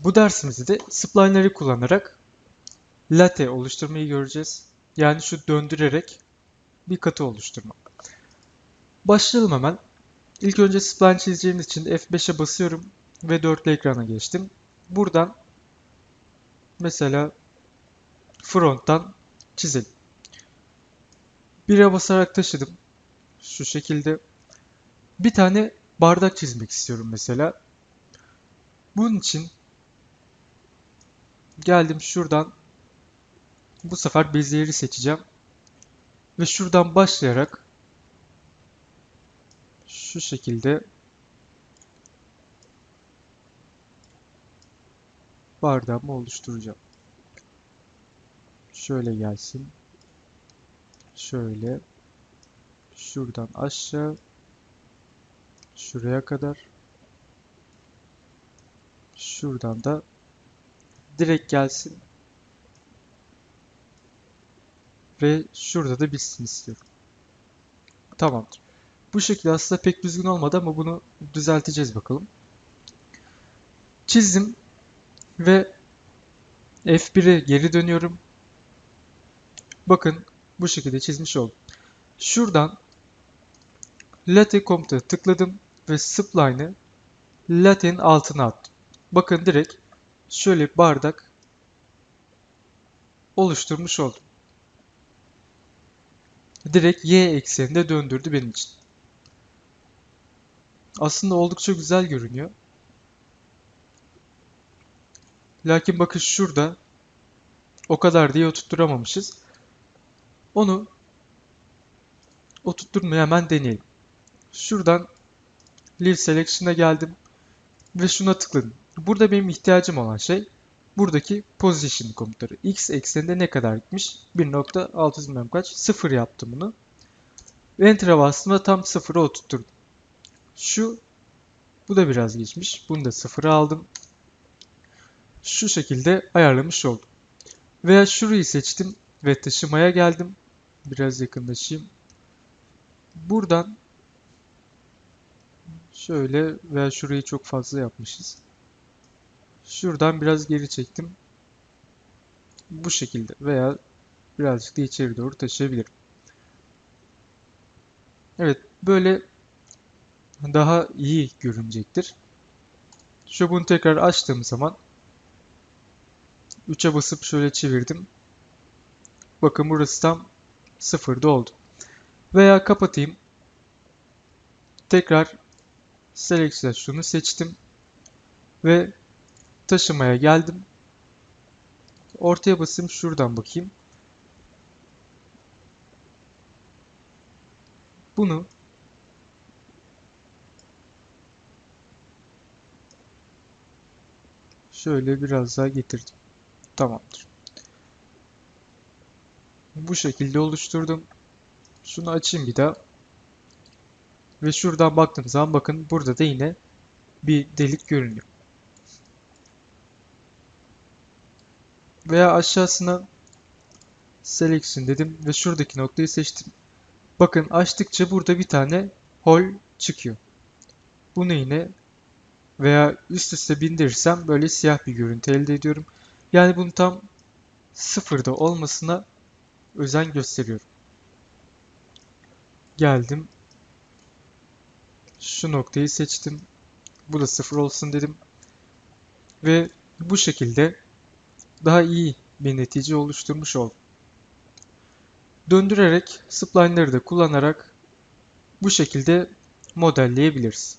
Bu dersimizde de spline'leri kullanarak latte oluşturmayı göreceğiz. Yani şu döndürerek bir katı oluşturma. Başlayalım hemen. İlk önce spline çizeceğimiz için F5'e basıyorum ve dörtlü ekrana geçtim. Buradan mesela fronttan çizelim. Bire basarak taşıdım. Şu şekilde. Bir tane bardak çizmek istiyorum mesela. Bunun için geldim şuradan bu sefer bezleri seçeceğim. Ve şuradan başlayarak şu şekilde bardağımı oluşturacağım. Şöyle gelsin. Şöyle. Şuradan aşağı. Şuraya kadar. Şuradan da direkt gelsin. Ve şurada da bitsin istiyorum. Tamamdır. Bu şekilde aslında pek düzgün olmadı ama bunu düzelteceğiz bakalım. Çizdim ve F1'e geri dönüyorum. Bakın bu şekilde çizmiş oldum. Şuradan latte komuta tıkladım ve spline'ı latte'nin altına attım. Bakın direkt şöyle bardak oluşturmuş oldum. Direkt y ekseninde döndürdü benim için. Aslında oldukça güzel görünüyor. Lakin bakın şurada o kadar diye oturtturamamışız. Onu oturtturmaya hemen deneyelim. Şuradan Leave Selection'a geldim ve şuna tıkladım. Burada benim ihtiyacım olan şey buradaki position komutları. X ekseninde ne kadar gitmiş? 1.600 bilmem kaç. 0 yaptım bunu. Enter'a bastığımda tam 0'a oturtturdum. Şu bu da biraz geçmiş. Bunu da 0'a aldım. Şu şekilde ayarlamış oldum. Veya şurayı seçtim ve taşımaya geldim. Biraz yakınlaşayım. Buradan şöyle veya şurayı çok fazla yapmışız. Şuradan biraz geri çektim. Bu şekilde veya birazcık da içeri doğru taşıyabilirim. Evet, böyle daha iyi görünecektir. Şu bunu tekrar açtığım zaman 3'e basıp şöyle çevirdim. Bakın burası tam sıfırda oldu. Veya kapatayım. Tekrar Selection şunu seçtim. Ve taşımaya geldim. Ortaya basayım şuradan bakayım. Bunu şöyle biraz daha getirdim. Tamamdır. Bu şekilde oluşturdum. Şunu açayım bir daha. Ve şuradan baktığım zaman bakın burada da yine bir delik görünüyor. Veya aşağısına selection dedim ve şuradaki noktayı seçtim. Bakın açtıkça burada bir tane hol çıkıyor. Bunu yine veya üst üste bindirirsem böyle siyah bir görüntü elde ediyorum. Yani bunu tam sıfırda olmasına özen gösteriyorum. Geldim. Şu noktayı seçtim. Bu da sıfır olsun dedim. Ve bu şekilde daha iyi bir netice oluşturmuş oldum. Döndürerek spline'ları da kullanarak bu şekilde modelleyebiliriz.